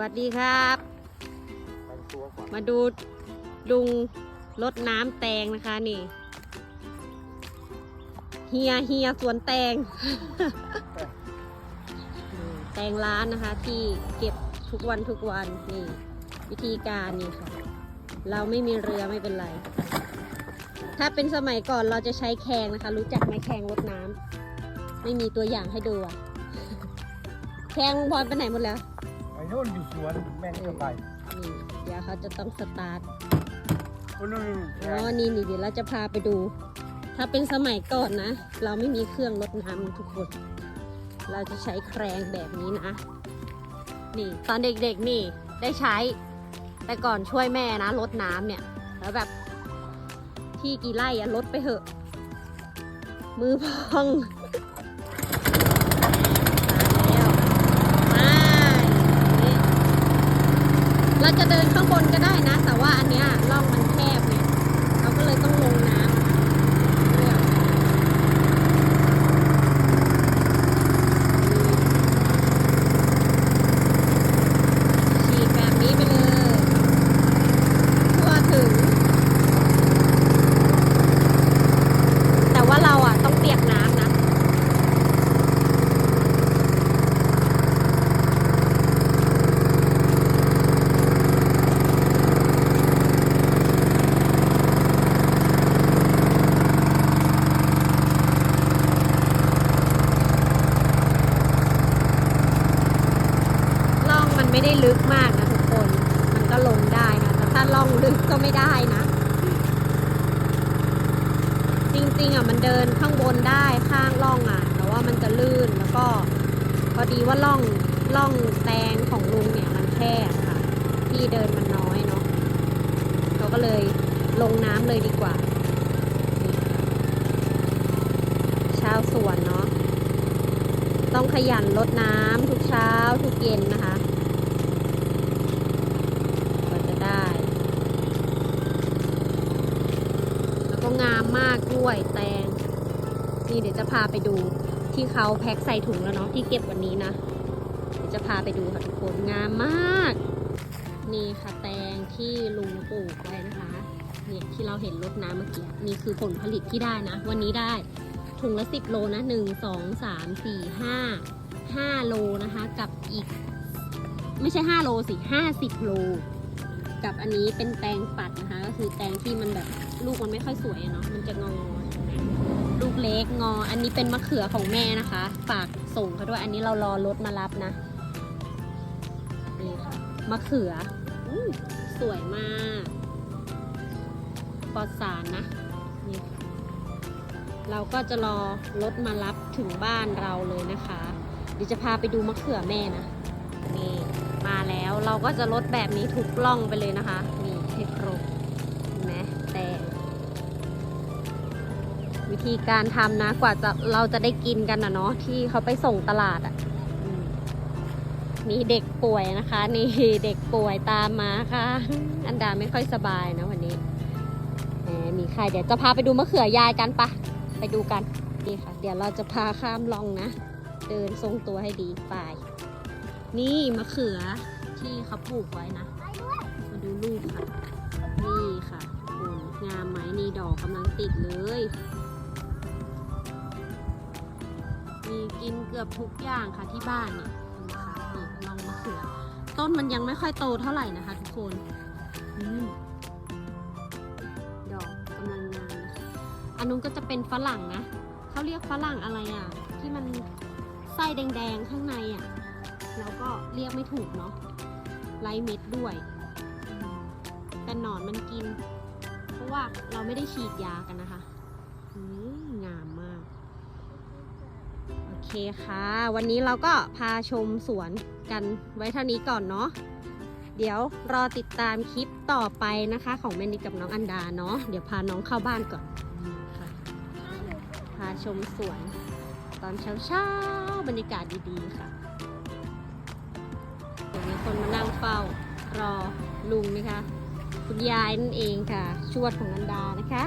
วัสดีครับบางตัวก่อนมาดูลุงรดน้ำแตงนะคะนี่เฮียเฮียสวนแตง แตงร้านนะคะ ที่เก็บทุกวันทุกวันนี่ วิธีการนี่ค่ะ เราไม่มีเรือไม่เป็นไร ถ้าเป็นสมัยก่อนเราจะใช้แคงนะคะ รู้จักไหมแคงรดน้ำไม่มีตัวอย่างให้ดูอะแคงลุงพรไปไหนหมดแล้ว นู่นอยู่สวนแม่งก็ไปนี่เดี๋ยวเขาจะต้องสตาร์ทโอ้นู่นนู่นอ๋อนี่นี่เดี๋ยวเราจะพาไปดู ถ้าเป็นสมัยก่อนนะ เราไม่มีเครื่องรดน้ำทุกคน เราจะใช้แครงแบบนี้นะ นี่ตอนเด็กๆนี่ได้ใช้ แต่ก่อนช่วยแม่นะรดน้ำเนี่ย แล้วแบบที่กี่ไร่อะลดไปเหอะ มือพอง เราจะเดินข้างบนก็ได้นะ แต่ว่าอันเนี้ยร่องมันแคบเนี่ย เราก็เลยต้องลงน้ำนะคะฉีดแบบนี้ไปเลย ทั่วถึง แต่ว่าเราอะต้องเปียกน้ำนะ ล่องมัน ไม่ได้ลึกมากนะทุกคน มันก็ลงได้นะ แต่ถ้าล่องลึกก็ไม่ได้นะ จริงๆอะมันเดินข้างบนได้ข้างล่องอะ แต่ว่ามันจะลื่นแล้วก็พอดีว่าล่องล่องแตงของลุงเนี่ยมันแคบค่ะ ที่เดินมันน้อยเนาะเราก็เลยลงน้ำเลยดีกว่า ชาวสวนเนาะต้องขยันรดน้ำทุกเช้าทุกเย็นนะคะกว่าจะได้ แล้วก็ งามมากด้วยแตง นี่เดี๋ยวจะพาไปดูที่เขาแพ็คใส่ถุงแล้วเนาะที่เก็บวันนี้นะเดี๋ยวจะพาไปดูค่ะทุกคนงามมาก นี่ค่ะแตงที่ลุงปลูกไว้นะคะเนี่ยที่เราเห็นรดน้ำเมื่อกี้นี่คือผลผลิตที่ได้นะ วันนี้ได้ถุงละ 10 โลนะ1 2 3 4 5 5 โลนะคะ กับอีก ไม่ใช่ 5 โลสิ 50 โล กับอันนี้เป็นแตงปัดนะคะ ก็คือแตงที่มันแบบลูกมันไม่ค่อยสวยเนาะมันจะงอลูกเล็กงอ อันนี้เป็นมะเขือของแม่นะคะ ฝากส่งเขาด้วย อันนี้เรารอรถมารับนะนี่ค่ะมะเขืออสวยมากปลอดสารนะนี่ค่ะเราก็จะรอรถมารับถึงบ้านเราเลยนะคะเดี๋ยวจะพาไปดูมะเขือแม่นะนี่ มาแล้ว เราก็จะลดแบบนี้ทุกกล้องไปเลยนะคะนี่ให้ครบเห็นไหมแต่วิธีการทำนะกว่าจะเราจะได้กินกันนะเนาะที่เขาไปส่งตลาดอะ่ะมีเด็กป่วยนะคะ นี่เด็กป่วยตามมาค่ะ อันดาไม่ค่อยสบายนะวันนี้แหมมีใครเดี๋ยวจะพาไปดูมะเขือยายกันปะไปดูกันนี่ค่ะ เดี๋ยวเราจะพาข้ามลองนะ เดินทรงตัวให้ดีไป นี่มะเขือที่เขาปลูกไว้นะ มาดูลูกค่ะ นี่ค่ะโอ้งามไหมนี่ดอกกำลังติดเลย มีกินเกือบทุกอย่างค่ะที่บ้านเนี่ยนะคะนี่ลองมะเขือ ต้นมันยังไม่ค่อยโตเท่าไหร่นะคะทุกคนอดอกกำลังงามนะคะอันนู้นก็จะเป็นฝรั่งนะเขาเรียกฝรั่งอะไรอะ ที่มันไส้แดงๆข้างในอะ แล้วก็เรียกไม่ถูกเนาะไร้เม็ดด้วยอืมแต่หนอนมันกิน เพราะว่าเราไม่ได้ฉีดยากันนะคะอืมงามมาก โอเคค่ะ วันนี้เราก็พาชมสวนกันไว้เท่านี้ก่อนเนาะเดี๋ยวรอติดตามคลิปต่อไปนะคะ ของแมนนี่กับน้องอันดาเนาะเดี๋ยวพาน้องเข้าบ้านก่อนค่ะพาชมสวน ตอนเช้าๆบรรยากาศดีๆค่ะเดี๋ยวมี คนมานั่งเฝ้ารอลุงนะคะ คุณยายนั่นเองค่ะ ชวดของนันดานะคะ